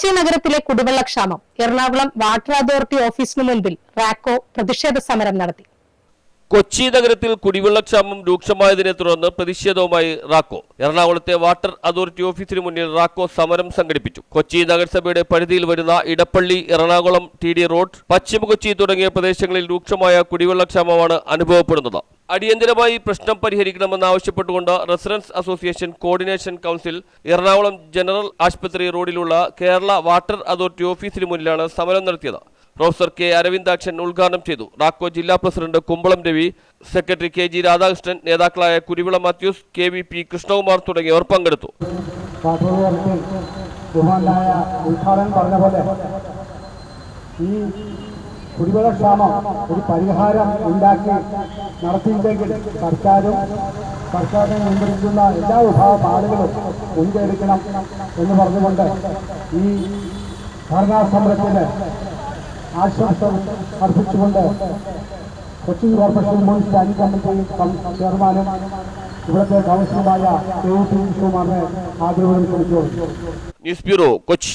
കൊച്ചി നഗരത്തിലെ കുടിവെള്ളക്ഷാമം Ernakulam water authority ഓഫീസിനു മുൻപിൽ റാക്കോ പ്രതിഷേധ സമരം നടത്തി. കൊച്ചി നഗരത്തിൽ കുടിവെള്ളക്ഷാമം രൂക്ഷമായതിനെ തുടർന്ന് പ്രതിഷേധവുമായി റാക്കോ. എറണാകുളത്തെ വാട്ടർ അതോറിറ്റി ഓഫീസിന് മുന്നിൽ റാക്കോ സമരം സംഘടിപ്പിച്ചു. കൊച്ചി നഗരസഭയുടെ പരിധിയിൽ വരുന്ന Edappally Ernakulam T D road പശ്ചിമ കൊച്ചി തുടങ്ങിയ പ്രദേശങ്ങളിൽ രൂക്ഷമായ കുടിവെള്ളക്ഷാമമാണ് അനുഭവപ്പെടുന്നത്. അടിയന്തരമായി പ്രശ്നം പരിഹരിക്കണമെന്ന് ആവശ്യപ്പെട്ടുകൊണ്ട് residence association coordination council Ernakulam general ആശുപത്രി റോഡിലുള്ള കേരള വാട്ടർ അതോറിറ്റി ഓഫീസിന് മുന്നിലാണ് സമരം നടത്തിയത്. പ്രൊഫസർ കെ അരവിന്ദാക്ഷൻ ഉദ്ഘാടനം ചെയ്തു. റാക്കോ ജില്ലാ president Kumbalam Ravi secretary K G Radhakrishnan നേതാക്കളായ Kuruvila Mathews K V P Krishnakumar തുടങ്ങിയവർ പങ്കെടുത്തു. ഈ കുടിവെള്ളക്ഷാമം ഒരു പരിഹാരം ഉണ്ടാക്കി നടത്തിയില്ലെങ്കിൽ സർക്കാരും സർക്കാരിനെ നിയന്ത്രിക്കുന്ന എല്ലാ വിഭാഗം ആളുകളും മുൻകൈയെടുക്കണം എന്ന് പറഞ്ഞുകൊണ്ട് ഈ ഭരണാസമരത്തിന് ആശംസ അർപ്പിച്ചുകൊണ്ട് കൊച്ചി കോർപ്പറേഷൻ മുൻ സ്റ്റാൻഡിംഗ് കമ്മിറ്റി ചെയർമാനും ഇവിടുത്തെ കൗൺസിലുമായ കെ ആദരവുകൾ ക്ഷണിച്ചു. News bureau Kochi.